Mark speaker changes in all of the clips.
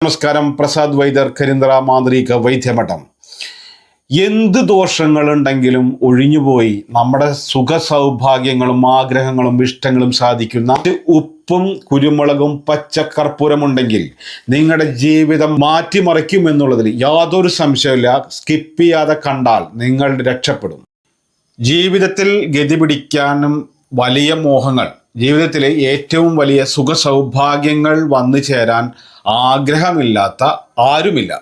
Speaker 1: നമസ്കാരം. പ്രസാദ് വൈദർ കരിന്ദ്ര മാന്ത്രിക വൈദ്യമഠം. എന്ത് ദോഷങ്ങളുണ്ടെങ്കിലും ഒഴിഞ്ഞുപോയി നമ്മുടെ സുഖ സൗഭാഗ്യങ്ങളും ആഗ്രഹങ്ങളും ഇഷ്ടങ്ങളും സാധിക്കുന്ന ഉപ്പും കുരുമുളകും പച്ചക്കർപ്പൂരമുണ്ടെങ്കിൽ നിങ്ങളുടെ ജീവിതം മാറ്റിമറിക്കും എന്നുള്ളതിൽ യാതൊരു സംശയമില്ല സ്കിപ്പ് ചെയ്യാതെ കണ്ടാൽ നിങ്ങൾ രക്ഷപ്പെടും. ജീവിതത്തിൽ ഗതി പിടിക്കാനും വലിയ മോഹങ്ങൾ ജീവിതത്തിലെ ഏറ്റവും വലിയ സുഖ സൗഭാഗ്യങ്ങൾ വന്നു ചേരാൻ ആഗ്രഹമില്ലാത്ത ആരുമില്ല.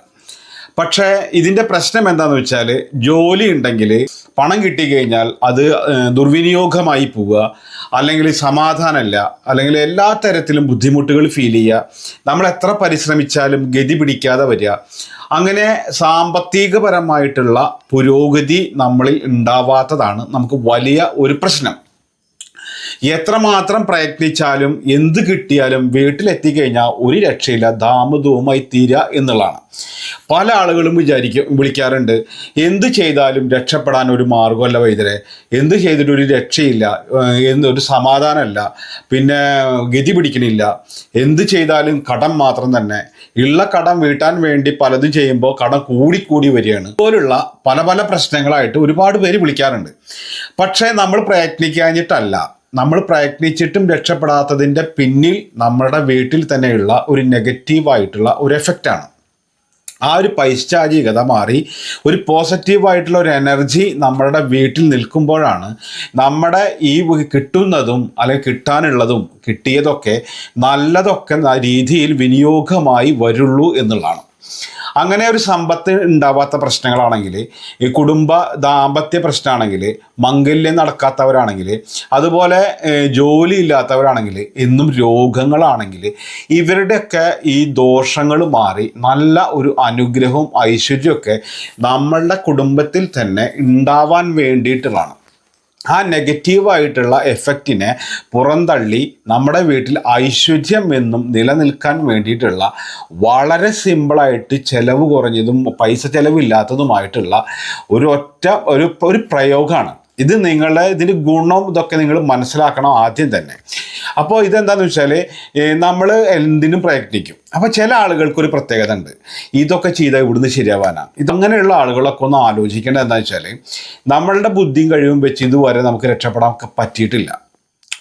Speaker 1: പക്ഷേ ഇതിന്റെ പ്രശ്നം എന്താണെന്ന് വെച്ചാൽ ജോലി ഉണ്ടെങ്കിൽ പണം കിട്ടിക്കഴിഞ്ഞാൽ അത് ദുർവിനിയോഗമായി പോവുക അല്ലെങ്കിൽ സമാധാനമല്ല അല്ലെങ്കിൽ എല്ലാ തരത്തിലും ബുദ്ധിമുട്ടുകൾ ഫീൽ ചെയ്യുക നമ്മൾ എത്ര പരിശ്രമിച്ചാലും ഗതി പിടിക്കാതെ വരിക. അങ്ങനെ സാമ്പത്തികപരമായിട്ടുള്ള പുരോഗതി നമ്മളിൽ ഉണ്ടാവാത്തതാണ് നമുക്ക് വലിയ ഒരു പ്രശ്നം. എത്രമാത്രം പ്രയത്നിച്ചാലും എന്ത് കിട്ടിയാലും വീട്ടിലെത്തിക്കഴിഞ്ഞാൽ ഒരു രക്ഷയില്ല ദാമദവുമായി തീരുക എന്നുള്ളതാണ്. പല ആളുകളും വിചാരിക്കും വിളിക്കാറുണ്ട് എന്ത് ചെയ്താലും രക്ഷപ്പെടാൻ ഒരു മാർഗമല്ല വൈദ്യരെ എന്ത് ചെയ്തിട്ട് ഒരു രക്ഷയില്ല എന്നൊരു സമാധാനമല്ല പിന്നെ ഗതി പിടിക്കണില്ല എന്ത് ചെയ്താലും കടം മാത്രം തന്നെ ഉള്ള കടം വീട്ടാൻ വേണ്ടി പലതും ചെയ്യുമ്പോൾ കടം കൂടിക്കൂടി വരികയാണ്. പോലുള്ള പല പല പ്രശ്നങ്ങളായിട്ട് ഒരുപാട് പേര് വിളിക്കാറുണ്ട്. പക്ഷേ നമ്മൾ പ്രയത്നിക്കാഞ്ഞിട്ടല്ല. നമ്മൾ പ്രയത്നിച്ചിട്ടും രക്ഷപ്പെടാത്തതിന്റെ പിന്നിൽ നമ്മുടെ വീട്ടിൽ തന്നെയുള്ള ഒരു നെഗറ്റീവായിട്ടുള്ള ഒരു എഫക്റ്റാണ് ആ ഒരു പൈശാചികത മാറി ഒരു പോസിറ്റീവായിട്ടുള്ള ഒരു എനർജി നമ്മുടെ വീട്ടിൽ നിൽക്കുമ്പോഴാണ് നമ്മുടെ ഈ കിട്ടുന്നതും അല്ലെങ്കിൽ കിട്ടാനുള്ളതും കിട്ടിയതൊക്കെ നല്ലതൊക്കെ രീതിയിൽ വിനിയോഗമായി വരുള്ളൂ എന്നുള്ളതാണ്. അങ്ങനെ ഒരു സമ്പത്ത് ഉണ്ടാവാത്ത പ്രശ്നങ്ങളാണെങ്കിൽ ഈ കുടുംബ ദാമ്പത്യ പ്രശ്നമാണെങ്കിൽ മംഗല്യം നടക്കാത്തവരാണെങ്കിൽ അതുപോലെ ജോലി ഇല്ലാത്തവരാണെങ്കിൽ എന്നും രോഗങ്ങളാണെങ്കിൽ ഇവരുടെയൊക്കെ ഈ ദോഷങ്ങൾ മാറി നല്ല ഒരു അനുഗ്രഹവും ഐശ്വര്യമൊക്കെ നമ്മളുടെ കുടുംബത്തിൽ തന്നെ ഉണ്ടാവാൻ വേണ്ടിയിട്ടുള്ളതാണ്. ആ നെഗറ്റീവായിട്ടുള്ള എഫക്റ്റിനെ പുറന്തള്ളി നമ്മുടെ വീട്ടിൽ ഐശ്വര്യം എന്നും നിലനിൽക്കാൻ വേണ്ടിയിട്ടുള്ള വളരെ സിമ്പിളായിട്ട് ചിലവ് കുറഞ്ഞതും പൈസ ചിലവില്ലാത്തതുമായിട്ടുള്ള ഒരു ഒറ്റ ഒരു ഒരു പ്രയോഗമാണ്. ഇത് നിങ്ങളുടെ ഇതിന്റെ ഗുണം ഇതൊക്കെ നിങ്ങൾ മനസ്സിലാക്കണം ആദ്യം തന്നെ. അപ്പോൾ ഇതെന്താണെന്ന് വെച്ചാൽ നമ്മൾ എന്തിനും പ്രയത്നിക്കും. അപ്പോൾ ചില ആളുകൾക്ക് ഒരു പ്രത്യേകത ഉണ്ട്. ഇതൊക്കെ ചെയ്താൽ ഇവിടുന്ന് ശരിയാവാനാണ് ഇതങ്ങനെയുള്ള ആളുകളൊക്കെ ഒന്ന് ആലോചിക്കേണ്ടത് എന്താണെന്ന് വെച്ചാൽ നമ്മളുടെ ബുദ്ധിയും കഴിവും വെച്ച് ഇതുവരെ നമുക്ക് രക്ഷപ്പെടാൻ പറ്റിയിട്ടില്ല.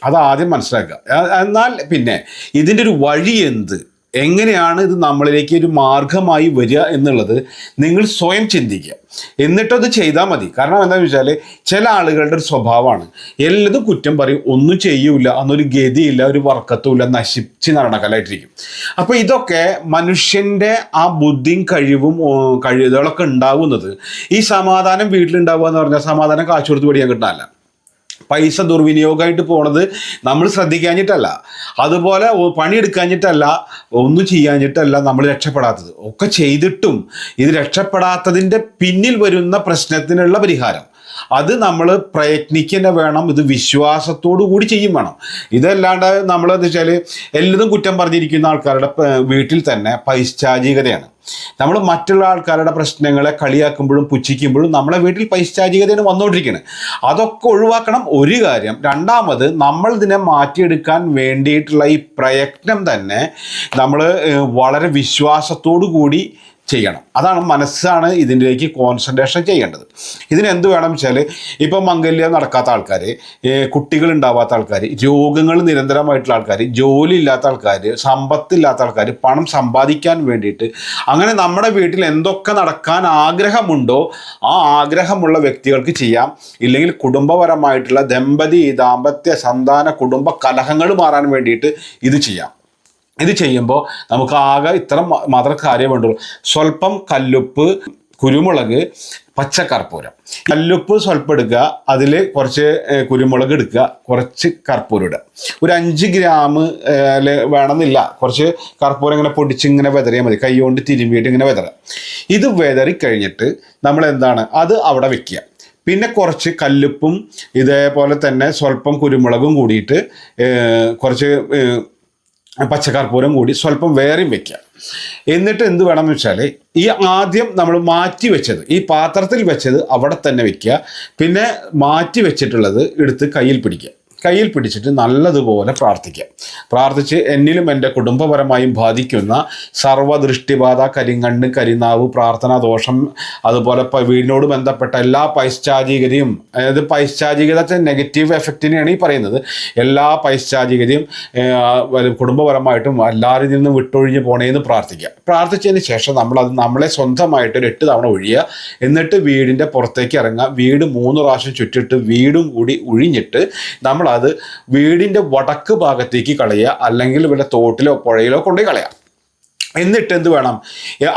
Speaker 1: അത് ആദ്യം മനസ്സിലാക്കുക. എന്നാൽ പിന്നെ ഇതിന്റെ ഒരു വഴി എന്ത്? എങ്ങനെയാണ് ഇത് നമ്മളിലേക്ക് ഒരു മാർഗമായി വരിക എന്നുള്ളത് നിങ്ങൾ സ്വയം ചിന്തിക്കുക. എന്നിട്ടത് ചെയ്താൽ മതി. കാരണം എന്താണെന്ന് വെച്ചാൽ ചില ആളുകളുടെ ഒരു സ്വഭാവമാണ്. എല്ലതും കുറ്റം പറയും ഒന്നും ചെയ്യൂല അന്നൊരു ഗതിയില്ല ഒരു വർക്കത്തുമില്ല നശിച്ച് നടക്കലായിട്ടിരിക്കും അപ്പോൾ ഇതൊക്കെ മനുഷ്യന്റെ ആ ബുദ്ധിയും കഴിവും കഴിവുകളൊക്കെ ഉണ്ടാവുന്നത് ഈ സമാധാനം വീട്ടിലുണ്ടാവുക എന്ന് പറഞ്ഞാൽ സമാധാനം കാശ് കൊടുത്ത് പഠിക്കാൻ കിട്ടാനല്ല പൈസ ദുർവിനിയോഗമായിട്ട് പോണത് നമ്മൾ ശ്രദ്ധിക്കാഞ്ഞിട്ടല്ല. അതുപോലെ പണി പണിയെടുക്കാഞ്ഞിട്ടല്ല ഒന്നും ചെയ്യാഞ്ഞിട്ടല്ല നമ്മൾ രക്ഷപ്പെടാത്തത്. ഒക്കെ ചെയ്തിട്ടും ഇത് രക്ഷപ്പെടാത്തതിന്റെ പിന്നിൽ വരുന്ന പ്രശ്നത്തിനുള്ള പരിഹാരം. അത് നമ്മൾ പ്രയത്നിക്കുന്ന വേണം ഇത് വിശ്വാസത്തോടു കൂടി ചെയ്യും വേണം. ഇതല്ലാണ്ട് നമ്മൾ എന്താ വെച്ചാൽ എല്ലതും കുറ്റം പറഞ്ഞിരിക്കുന്ന ആൾക്കാരുടെ വീട്ടിൽ തന്നെ പൈശാചികതയാണ്. നമ്മൾ മറ്റുള്ള ആൾക്കാരുടെ പ്രശ്നങ്ങളെ കളിയാക്കുമ്പോഴും പുച്ഛിക്കുമ്പോഴും നമ്മളെ വീട്ടിൽ പൈശാചികതയാണ് വന്നുകൊണ്ടിരിക്കുന്നത് അതൊക്കെ ഒഴിവാക്കണം. ഒരു കാര്യം രണ്ടാമത് നമ്മൾ ഇതിനെ മാറ്റിയെടുക്കാൻ വേണ്ടിയിട്ടുള്ള ഈ പ്രയത്നം തന്നെ നമ്മൾ വളരെ വിശ്വാസത്തോടു കൂടി ചെയ്യണം. അതാണ് മനസ്സാണ് ഇതിന്റെക്ക് കോൺസെൻട്രേഷൻ ചെയ്യേണ്ടത്. ഇതിന് എന്ത് വേണം വെച്ചാൽ ഇപ്പം മംഗല്യം നടക്കാത്ത ആൾക്കാർ കുട്ടികൾ ഉണ്ടാവാത്ത ആൾക്കാർ രോഗങ്ങൾ നിരന്തരമായിട്ടുള്ള ആൾക്കാർ ജോലി ഇല്ലാത്ത ആൾക്കാർ സമ്പത്തില്ലാത്ത ആൾക്കാർ പണം സമ്പാദിക്കാൻ വേണ്ടിയിട്ട് അങ്ങനെ നമ്മുടെ വീട്ടിൽ എന്തൊക്കെ നടക്കാൻ ആഗ്രഹമുണ്ടോ ആ ആഗ്രഹമുള്ള വ്യക്തികൾക്ക് ചെയ്യാം. ഇല്ലെങ്കിൽ കുടുംബപരമായിട്ടുള്ള ദമ്പതി ദാമ്പത്യ സന്താന കുടുംബ കലഹങ്ങൾ മാറാൻ വേണ്ടിയിട്ട് ഇത് ചെയ്യാം. ഇത് ചെയ്യുമ്പോൾ നമുക്ക് ആകെ ഇത്ര മാത്രം കാര്യം വേണ്ടുള്ളൂ. സ്വല്പം കല്ലുപ്പ് കുരുമുളക് പച്ചക്കർപ്പൂരം കല്ലുപ്പ് സ്വല്പം എടുക്കുക അതിൽ കുറച്ച് കുരുമുളക് എടുക്കുക കുറച്ച് കർപ്പൂരം ഇടുക. ഒരു അഞ്ച് ഗ്രാം വേണമെന്നില്ല. കുറച്ച് കർപ്പൂരം ഇങ്ങനെ പൊടിച്ച് ഇങ്ങനെ വിതറിയാൽ മതി. കൈ കൊണ്ട് ഇങ്ങനെ വിതറുക ഇത് വിതറി കഴിഞ്ഞിട്ട് നമ്മൾ എന്താണ്? അത് അവിടെ വെക്കുക. പിന്നെ കുറച്ച് കല്ലുപ്പും ഇതേപോലെ തന്നെ സ്വല്പം കുരുമുളകും കൂടിയിട്ട് കുറച്ച് പച്ചക്കർപ്പൂരം കൂടി സ്വല്പം വേറെയും വെക്കുക എന്നിട്ട് എന്ത് വേണം വെച്ചാൽ ഈ ആദ്യം നമ്മൾ മാറ്റി വെച്ചത് ഈ പാത്രത്തിൽ വെച്ചത് അവിടെ തന്നെ വെക്കുക. പിന്നെ മാറ്റി വെച്ചിട്ടുള്ളത് എടുത്ത് കയ്യിൽ പിടിക്കുക. കയ്യിൽ പിടിച്ചിട്ട് നല്ലതുപോലെ പ്രാർത്ഥിക്കുക പ്രാർത്ഥിച്ച് എന്നിലും എന്റെ കുടുംബപരമായും ബാധിക്കുന്ന സർവദൃഷ്ടിബാധ കരിങ്കണ്ണ് കരിനാവ് പ്രാർത്ഥനാ ദോഷം അതുപോലെ വീടിനോട് ബന്ധപ്പെട്ട എല്ലാ പൈശ്ചാചികതയും അതായത് പൈശ്ചാചികത നെഗറ്റീവ് എഫക്റ്റിനെയാണ് ഈ പറയുന്നത്. എല്ലാ പൈശ്ചാചികതയും കുടുംബപരമായിട്ടും എല്ലാവരിൽ നിന്നും വിട്ടൊഴിഞ്ഞ് പോണേന്ന് പ്രാർത്ഥിക്കുക. പ്രാർത്ഥിച്ചതിന് ശേഷം നമ്മളത് നമ്മളെ സ്വന്തമായിട്ട് ഒരു എട്ട് തവണ ഒഴിയുക. എന്നിട്ട് വീടിന്റെ പുറത്തേക്ക് ഇറങ്ങുക. വീട് മൂന്ന് പ്രാവശ്യം ചുറ്റിട്ട് വീടും കൂടി ഒഴിഞ്ഞിട്ട് നമ്മളത് വീടിന്റെ വടക്ക് ഭാഗത്തേക്ക് കളയുക അല്ലെങ്കിൽ ഇവിടെ തോട്ടിലോ പുഴയിലോ കൊണ്ടുപോയി കളയുക എന്നിട്ട് എന്ത് വേണം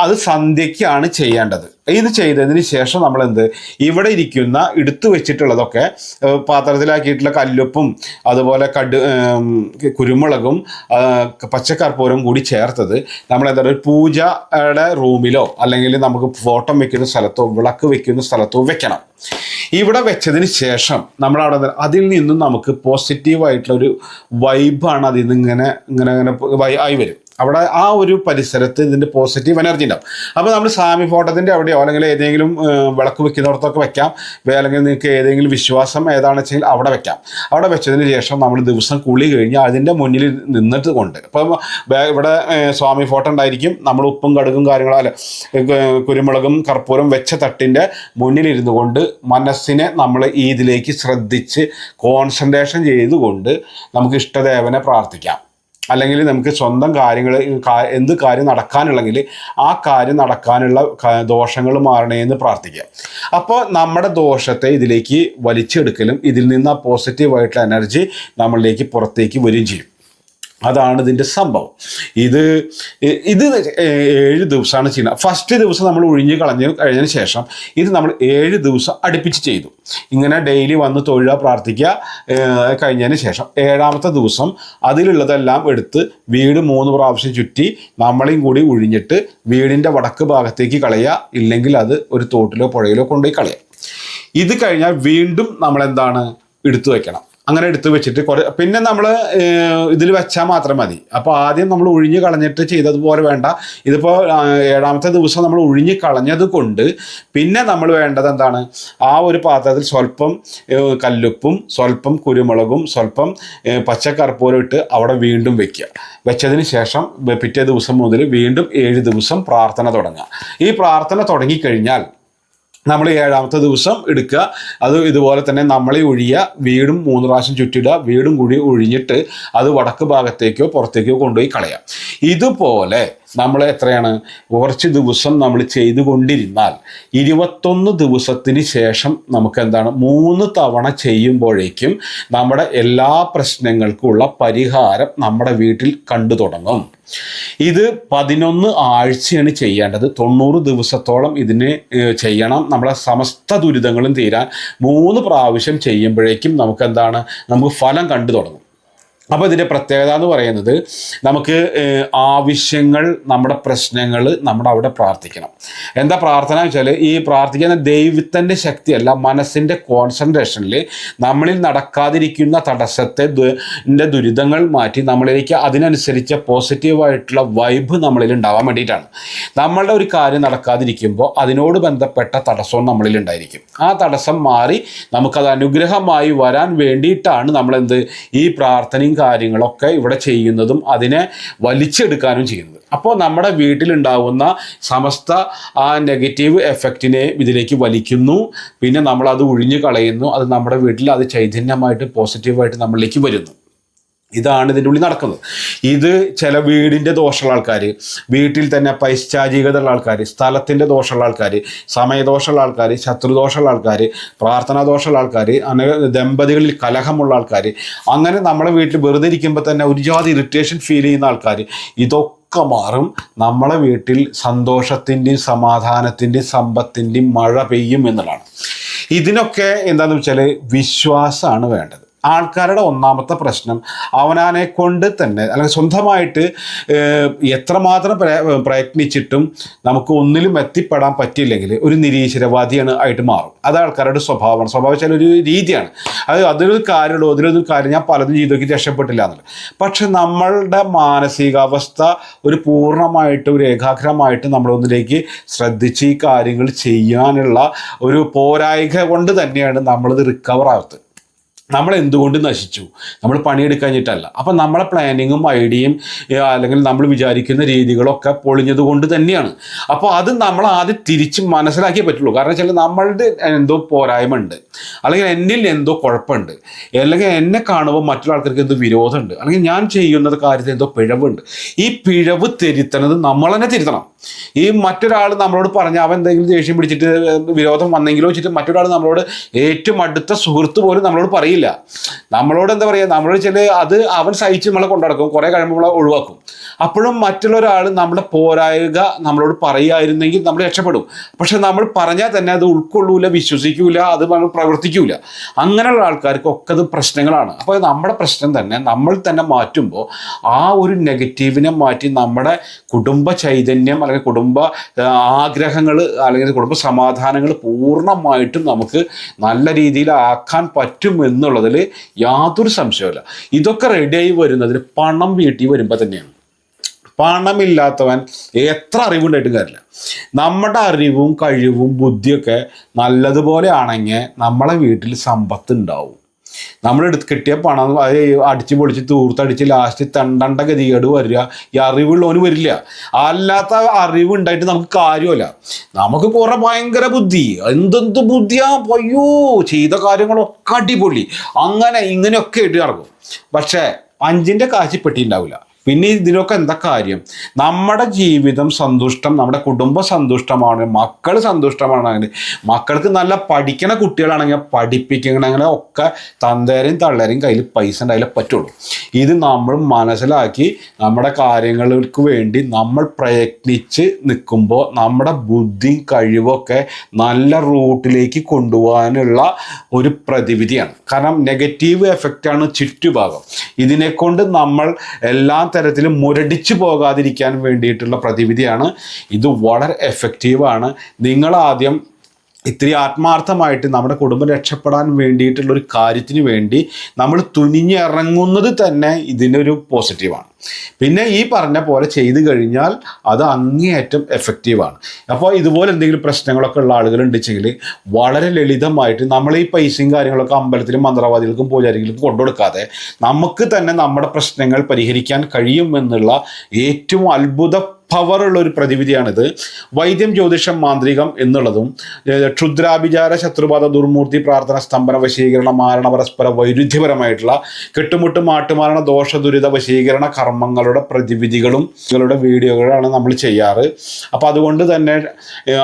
Speaker 1: അത് സന്ധ്യയ്ക്കാണ് ചെയ്യേണ്ടത്. ഇത് ചെയ്തതിന് ശേഷം നമ്മൾ എന്ത് ഇവിടെ ഇരിക്കുന്ന എടുത്തു വെച്ചിട്ടുള്ളതൊക്കെ പാത്രത്തിലാക്കിയിട്ടുള്ള കല്ലുപ്പും അതുപോലെ കടു കുരുമുളകും പച്ചക്കർപ്പൂരം കൂടി ചേർത്തത് നമ്മൾ എന്താ പറയുക പൂജയുടെ റൂമിലോ അല്ലെങ്കിൽ നമുക്ക് ഫോട്ടോ വെക്കുന്ന സ്ഥലത്തോ വിളക്ക് വെക്കുന്ന സ്ഥലത്തോ വെക്കണം. ഇവിടെ വെച്ചതിന് ശേഷം നമ്മൾ അവിടെ അതിൽ നിന്നും നമുക്ക് പോസിറ്റീവായിട്ടുള്ള ഒരു വൈബാണ് അതിൽ നിന്ന് ഇങ്ങനെ ഇങ്ങനെ ഇങ്ങനെ ആയി വരും. അവിടെ ആ ഒരു പരിസരത്ത് ഇതിന്റെ പോസിറ്റീവ് എനർജി ഉണ്ടാവും. അപ്പോൾ നമ്മൾ സ്വാമി ഫോട്ടത്തിന്റെ അവിടെയോ അല്ലെങ്കിൽ ഏതെങ്കിലും വിളക്ക് വെക്കുന്നിടത്തൊക്കെ വെക്കാം. അല്ലെങ്കിൽ നിങ്ങൾക്ക് ഏതെങ്കിലും വിശ്വാസം ഏതാണെന്ന് വെച്ചാൽ അവിടെ വെക്കാം. അവിടെ വെച്ചതിന് ശേഷം നമ്മൾ ദിവസം കുളി കഴിഞ്ഞ് അതിന്റെ മുന്നിൽ നിന്നിട്ട് കൊണ്ട്. ഇപ്പം വേ- ഇവിടെ സ്വാമി ഫോട്ടോ ഉണ്ടായിരിക്കും. നമ്മൾ ഉപ്പും കടുകും കാര്യങ്ങളും അല്ല കുരുമുളകും കർപ്പൂരം വെച്ച തട്ടിന്റെ മുന്നിലിരുന്നു കൊണ്ട് മനസ്സിനെ നമ്മൾ ഇതിലേക്ക് ശ്രദ്ധിച്ച് കോൺസെൻട്രേഷൻ ചെയ്തുകൊണ്ട് നമുക്ക് ഇഷ്ടദേവനെ പ്രാർത്ഥിക്കാം. അല്ലെങ്കിൽ നമുക്ക് സ്വന്തം കാര്യങ്ങൾ എന്ത് കാര്യം നടക്കാനുള്ളെങ്കിൽ ആ കാര്യം നടക്കാനുള്ള ദോഷങ്ങൾ മാറണേന്ന് പ്രാർത്ഥിക്കുക. അപ്പോൾ നമ്മുടെ ദോഷത്തെ ഇതിലേക്ക് വലിച്ചെടുക്കലും ഇതിൽ നിന്ന് ആ പോസിറ്റീവായിട്ടുള്ള എനർജി നമ്മളിലേക്ക് പുറത്തേക്ക് വരികയും ചെയ്യും. അതാണ് ഇതിന്റെ സംഭവം. ഇത് ഇത് ഏഴ് ദിവസമാണ് ചെയ്യുന്നത്. ഫസ്റ്റ് ദിവസം നമ്മൾ ഒഴിഞ്ഞ് കളഞ്ഞ് കഴിഞ്ഞതിന് ശേഷം ഇത് നമ്മൾ ഏഴ് ദിവസം അടുപ്പിച്ച് ചെയ്തു. ഇങ്ങനെ ഡെയിലി വന്ന് തൊഴുക പ്രാർത്ഥിക്കുക കഴിഞ്ഞതിന് ശേഷം ഏഴാമത്തെ ദിവസം അതിലുള്ളതെല്ലാം എടുത്ത് വീട് മൂന്ന് പ്രാവശ്യം ചുറ്റി നമ്മളെയും കൂടി ഒഴിഞ്ഞിട്ട് വീടിന്റെ വടക്ക് ഭാഗത്തേക്ക് കളയുക ഇല്ലെങ്കിൽ അത് ഒരു തോട്ടിലോ പുഴയിലോ കൊണ്ടുപോയി കളയുക ഇത് കഴിഞ്ഞാൽ വീണ്ടും നമ്മൾ എന്താണ് എടുത്തു വെക്കണം. അങ്ങനെ എടുത്തു വെച്ചിട്ട് കുറേ പിന്നെ നമ്മൾ ഇതിൽ വെച്ചാൽ മാത്രം മതി. അപ്പോൾ ആദ്യം നമ്മൾ ഒഴിഞ്ഞ് കളഞ്ഞിട്ട് ചെയ്തതുപോലെ വേണ്ട. ഇതിപ്പോൾ ഏഴാമത്തെ ദിവസം നമ്മൾ ഒഴിഞ്ഞ് കളഞ്ഞത് കൊണ്ട് പിന്നെ നമ്മൾ വേണ്ടത് എന്താണ്? ആ ഒരു പാത്രത്തിൽ സ്വല്പം കല്ലുപ്പും സ്വല്പം കുരുമുളകും സ്വല്പം പച്ചക്കർപ്പൂരം ഇട്ട് അവിടെ വീണ്ടും വെക്കുക. വെച്ചതിന് ശേഷം പിറ്റേ ദിവസം മുതൽ വീണ്ടും ഏഴ് ദിവസം പ്രാർത്ഥന തുടങ്ങുക. ഈ പ്രാർത്ഥന തുടങ്ങിക്കഴിഞ്ഞാൽ നമ്മൾ ഏഴാമത്തെ ദിവസം എടുക്കുക. അത് ഇതുപോലെ തന്നെ നമ്മളെ ഒഴിയുക വീടും മൂന്ന് പ്രാവശ്യം ചുറ്റിടുക വീടും കൂടി ഒഴിഞ്ഞിട്ട് അത് വടക്ക് ഭാഗത്തേക്കോ പുറത്തേക്കോ കൊണ്ടുപോയി കളയാം. ഇതുപോലെ നമ്മൾ എത്രയാണ്? കുറച്ച് ദിവസം നമ്മൾ ചെയ്തുകൊണ്ടിരുന്നാൽ ഇരുപത്തൊന്ന് ദിവസത്തിന് ശേഷം നമുക്ക് എന്താണ് മൂന്ന് തവണ ചെയ്യുമ്പോഴേക്കും നമ്മുടെ എല്ലാ പ്രശ്നങ്ങൾക്കുള്ള പരിഹാരം നമ്മുടെ വീട്ടിൽ കണ്ടു തുടങ്ങും. ഇത് പതിനൊന്ന് ആഴ്ചയാണ് ചെയ്യേണ്ടത്. തൊണ്ണൂറ് ദിവസത്തോളം ഇതിന് ചെയ്യണം. നമ്മുടെ സമസ്ത ദുരിതങ്ങളും തീരാൻ മൂന്ന് പ്രാവശ്യം ചെയ്യുമ്പോഴേക്കും നമുക്ക് എന്താണ് നമുക്ക് ഫലം കണ്ടു തുടങ്ങും. അപ്പോൾ ഇതിന്റെ പ്രത്യേകത എന്ന് പറയുന്നത് നമുക്ക് ആവശ്യങ്ങൾ നമ്മുടെ പ്രശ്നങ്ങൾ നമ്മുടെ അവിടെ പ്രാർത്ഥിക്കണം. എന്താ പ്രാർത്ഥന വെച്ചാൽ ഈ പ്രാർത്ഥിക്കുന്ന ദൈവത്തിന്റെ ശക്തിയല്ല മനസ്സിന്റെ കോൺസെൻട്രേഷനിൽ നമ്മളിൽ നടക്കാതിരിക്കുന്ന തടസ്സത്തെ ദുരിതങ്ങൾ മാറ്റി നമ്മളിലേക്ക് അതിനനുസരിച്ച പോസിറ്റീവായിട്ടുള്ള വൈബ് നമ്മളിൽ ഉണ്ടാവാൻ വേണ്ടിയിട്ടാണ്. നമ്മളുടെ ഒരു കാര്യം നടക്കാതിരിക്കുമ്പോൾ അതിനോട് ബന്ധപ്പെട്ട തടസ്സവും നമ്മളിൽ ഉണ്ടായിരിക്കും. ആ തടസ്സം മാറി നമുക്കത് അനുഗ്രഹമായി വരാൻ വേണ്ടിയിട്ടാണ് നമ്മളെന്ത് ഈ പ്രാർത്ഥനയും കാര്യങ്ങളൊക്കെ ഇവിടെ ചെയ്യുന്നതും അതിനെ വലിച്ചെടുക്കാനും ചെയ്യുന്നത്. അപ്പോൾ നമ്മുടെ വീട്ടിലുണ്ടാവുന്ന സമസ്ത ആ നെഗറ്റീവ് എഫക്റ്റിനെ ഇതിലേക്ക് വലിക്കുന്നു. പിന്നെ നമ്മൾ അത് ഒഴിഞ്ഞു കളയുന്നു അത് നമ്മുടെ വീട്ടിൽ അത് ചൈതന്യമായിട്ട് പോസിറ്റീവായിട്ട് നമ്മളിലേക്ക് വരുന്നു. ഇതാണ് ഇതിന്റെ ഉള്ളിൽ നടക്കുന്നത്. ഇത് ചില വീടിന്റെ ദോഷമുള്ള ആൾക്കാർ വീട്ടിൽ തന്നെ പൈശാചികത ഉള്ള ആൾക്കാർ സ്ഥലത്തിന്റെ ദോഷമുള്ള ആൾക്കാർ സമയദോഷമുള്ള ആൾക്കാർ ശത്രുദോഷമുള്ള ആൾക്കാർ പ്രാർത്ഥനാ ദോഷമുള്ള ആൾക്കാർ അങ്ങനെ ദമ്പതികളിൽ കലഹമുള്ള ആൾക്കാർ അങ്ങനെ നമ്മളെ വീട്ടിൽ വെറുതെ ഇരിക്കുമ്പോൾ തന്നെ ഒരു ജാതി ഇറിറ്റേഷൻ ഫീൽ ചെയ്യുന്ന ആൾക്കാർ ഇതൊക്കെ മാറും. നമ്മളെ വീട്ടിൽ സന്തോഷത്തിന്റെയും സമാധാനത്തിന്റെയും സമ്പത്തിന്റെയും മഴ പെയ്യും എന്നുള്ളതാണ്. ഇതിനൊക്കെ എന്താണെന്ന് വെച്ചാൽ വിശ്വാസമാണ് വേണ്ടത്. ആൾക്കാരുടെ ഒന്നാമത്തെ പ്രശ്നം അവനാനെ കൊണ്ട് തന്നെ അല്ലെങ്കിൽ സ്വന്തമായിട്ട് എത്രമാത്രം പ്രയ- പ്രയത്നിച്ചിട്ടും നമുക്ക് ഒന്നിലും എത്തിപ്പെടാൻ പറ്റിയില്ലെങ്കിൽ ഒരു നിരീശ്വരവാദിയാണ് ആയിട്ട് മാറും. അത് ആൾക്കാരുടെ സ്വഭാവമാണ്. സ്വഭാവം ഒരു രീതിയാണ്. അത് അതിലൊരു കാര്യമുള്ളൂ. അതിലൊരു കാര്യം ഞാൻ പലതും നോക്കി രക്ഷപ്പെട്ടില്ല എന്നുള്ളത്. പക്ഷെ നമ്മളുടെ മാനസികാവസ്ഥ ഒരു പൂർണമായിട്ട് ഒരു ഏകാഗ്രമായിട്ട് നമ്മളൊന്നിലേക്ക് ശ്രദ്ധിച്ച് ഈ കാര്യങ്ങൾ ചെയ്യാനുള്ള ഒരു പോരായിക കൊണ്ട് തന്നെയാണ് നമ്മളിത് റിക്കവർ ആകത്ത് നമ്മൾ എന്തുകൊണ്ട് നശിച്ചു? നമ്മൾ പണിയെടുക്കഴിഞ്ഞിട്ടല്ല അപ്പം നമ്മളെ പ്ലാനിങ്ങും ഐഡിയയും അല്ലെങ്കിൽ നമ്മൾ വിചാരിക്കുന്ന രീതികളൊക്കെ പൊളിഞ്ഞത് കൊണ്ട് തന്നെയാണ്. അപ്പോൾ അത് നമ്മൾ ആദ്യം തിരിച്ച് മനസ്സിലാക്കിയേ പറ്റുള്ളൂ. കാരണം വെച്ചാൽ നമ്മളുടെ എന്തോ പോരായ്മ ഉണ്ട് അല്ലെങ്കിൽ എന്നിൽ എന്തോ കുഴപ്പമുണ്ട്. അല്ലെങ്കിൽ എന്നെ കാണുമ്പോൾ മറ്റുള്ള ആൾക്കാർക്ക് എന്തോ വിരോധമുണ്ട്. അല്ലെങ്കിൽ ഞാൻ ചെയ്യുന്ന കാര്യത്തിൽ എന്തോ പിഴവുണ്ട്. ഈ പിഴവ് തിരുത്തണത് നമ്മൾ തന്നെ തിരുത്തണം. ഈ മറ്റൊരാൾ നമ്മളോട് പറഞ്ഞ അവൻ എന്തെങ്കിലും ദേഷ്യം പിടിച്ചിട്ട് വിരോധം വന്നെങ്കിലോ വെച്ചിട്ട് മറ്റൊരാൾ നമ്മളോട് ഏറ്റവും അടുത്ത സുഹൃത്ത് പോലും നമ്മളോട് പറയില്ല. നമ്മളോട് എന്താ പറയുക നമ്മളോട് ചില അത് അവൻ സഹിച്ച് നമ്മളെ കൊണ്ടുനടക്കും കുറേ കഴിയുമ്പോൾ നമ്മളെ ഒഴിവാക്കും. അപ്പോഴും മറ്റുള്ള ഒരാൾ നമ്മുടെ പോരായക നമ്മളോട് പറയുമായിരുന്നെങ്കിൽ നമ്മൾ രക്ഷപ്പെടും. പക്ഷെ നമ്മൾ പറഞ്ഞാൽ തന്നെ അത് ഉൾക്കൊള്ളൂല വിശ്വസിക്കൂല അത് നമ്മൾ പ്രവർത്തിക്കൂല. അങ്ങനെയുള്ള ആൾക്കാർക്കൊക്കെ അത് പ്രശ്നങ്ങളാണ്. അപ്പോൾ നമ്മുടെ പ്രശ്നം തന്നെ നമ്മൾ തന്നെ മാറ്റുമ്പോൾ ആ ഒരു നെഗറ്റീവിനെ മാറ്റി നമ്മുടെ കുടുംബ ചൈതന്യം അല്ലെങ്കിൽ കുടുംബ ആഗ്രഹങ്ങൾ അല്ലെങ്കിൽ കുടുംബ സമാധാനങ്ങൾ പൂർണമായിട്ടും നമുക്ക് നല്ല രീതിയിൽ ആക്കാൻ പറ്റും എന്നുള്ളതിൽ യാതൊരു സംശയമില്ല ഇതൊക്കെ റെഡിയായി വരുന്നതിന് പണം വീട്ടി വരുമ്പോൾ തന്നെയാണ്. പണമില്ലാത്തവൻ എത്ര അറിവുണ്ടായിട്ടും കാര്യമില്ല. നമ്മുടെ അറിവും കഴിവും ബുദ്ധിയൊക്കെ നല്ലതുപോലെ ആണെങ്കിൽ നമ്മളെ വീട്ടിൽ സമ്പത്ത് ഉണ്ടാവും. നമ്മൾ എടുത്ത് കിട്ടിയ പണം അത് അടിച്ച് പൊളിച്ച് തൂർത്തടിച്ച് ലാസ്റ്റ് തണ്ടണ്ട ഗതികേട് വരിക. ഈ അറിവുള്ളവന് വരില്ല. അല്ലാത്ത അറിവ് ഉണ്ടായിട്ട് നമുക്ക് കാര്യമല്ല. നമുക്ക് കുറെ ഭയങ്കര ബുദ്ധി. എന്തെന്ത് ബുദ്ധിയാ? അയ്യോ ചെയ്ത കാര്യങ്ങളൊക്കെ അടിപൊളി. അങ്ങനെ ഇങ്ങനെയൊക്കെ ഇട്ട് നടക്കും പക്ഷേ അഞ്ചിന്റെ കാശിപ്പെട്ടി ഉണ്ടാവില്ല പിന്നെ ഇതിലൊക്കെ എന്താ കാര്യം? നമ്മുടെ ജീവിതം സന്തുഷ്ടം നമ്മുടെ കുടുംബം സന്തുഷ്ടമാണ് മക്കൾ സന്തുഷ്ടമാണെങ്കിൽ മക്കൾക്ക് നല്ല പഠിക്കണ കുട്ടികളാണെങ്കിൽ പഠിപ്പിക്കണമെങ്കിൽ ഒക്കെ തന്തേരെയും തള്ളേരെയും കയ്യിൽ പൈസ ഉണ്ടായാലേ പറ്റുള്ളൂ. ഇത് നമ്മൾ മനസ്സിലാക്കി നമ്മുടെ കാര്യങ്ങൾക്ക് വേണ്ടി നമ്മൾ പ്രയത്നിച്ച് നിൽക്കുമ്പോൾ നമ്മുടെ ബുദ്ധിയും കഴിവൊക്കെ നല്ല റൂട്ടിലേക്ക് കൊണ്ടുപോകാനുള്ള ഒരു പ്രതിവിധിയാണ്. കാരണം നെഗറ്റീവ് എഫക്റ്റാണ് ചുറ്റുഭാഗം ഇതിനെക്കൊണ്ട് നമ്മൾ എല്ലാ തരത്തിലും മുരടിച്ചു പോകാതിരിക്കാൻ വേണ്ടിയിട്ടുള്ള പ്രതിവിധിയാണ്. ഇത് വളരെ എഫക്റ്റീവാണ് നിങ്ങളാദ്യം ഇത്തിരി ആത്മാർത്ഥമായിട്ട് നമ്മുടെ കുടുംബം രക്ഷപ്പെടാൻ വേണ്ടിയിട്ടുള്ള ഒരു കാര്യത്തിന് വേണ്ടി നമ്മൾ തുനിഞ്ഞിറങ്ങുന്നത് തന്നെ ഇതിനൊരു പോസിറ്റീവാണ് പിന്നെ ഈ പറഞ്ഞ പോലെ ചെയ്തു കഴിഞ്ഞാൽ അത് അങ്ങേയറ്റം എഫക്റ്റീവാണ് അപ്പോൾ ഇതുപോലെ എന്തെങ്കിലും പ്രശ്നങ്ങളൊക്കെ ഉള്ള ആളുകളുണ്ടെങ്കിൽ വളരെ ലളിതമായിട്ട് നമ്മൾ ഈ പൈസയും കാര്യങ്ങളൊക്കെ അമ്പലത്തിലും മന്ത്രവാദികൾക്കും പൂജാരികൾക്കും കൊണ്ടുകൊടുക്കാതെ നമുക്ക് തന്നെ നമ്മുടെ പ്രശ്നങ്ങൾ പരിഹരിക്കാൻ കഴിയുമെന്നുള്ള ഏറ്റവും അത്ഭുത പവറുള്ള ഒരു പ്രതിവിധിയാണിത്. വൈദ്യം ജ്യോതിഷം മാന്ത്രികം എന്നുള്ളതും ക്ഷുദ്രാഭിചാര ശത്രുബാധ ദുർമൂർത്തി പ്രാർത്ഥന സ്തംഭന വശീകരണ മാരണ പരസ്പര വൈരുദ്ധ്യപരമായിട്ടുള്ള കെട്ടുമുട്ട് മാട്ടുമാരണ ദോഷ ദുരിത വശീകരണ കർമ്മങ്ങളുടെ പ്രതിവിധികളും നിങ്ങളുടെ വീഡിയോകളാണ് നമ്മൾ ചെയ്യാറ്. അപ്പോൾ അതുകൊണ്ട് തന്നെ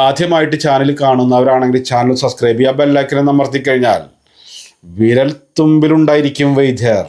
Speaker 1: ആദ്യമായിട്ട് ചാനൽ കാണുന്നവരാണെങ്കിൽ ചാനൽ സബ്സ്ക്രൈബ് ചെയ്യുക ബെല്ലാക്കിനെ അമർത്തി കഴിഞ്ഞാൽ വിരൽ തുമ്പിലുണ്ടായിരിക്കും വൈദ്യർ.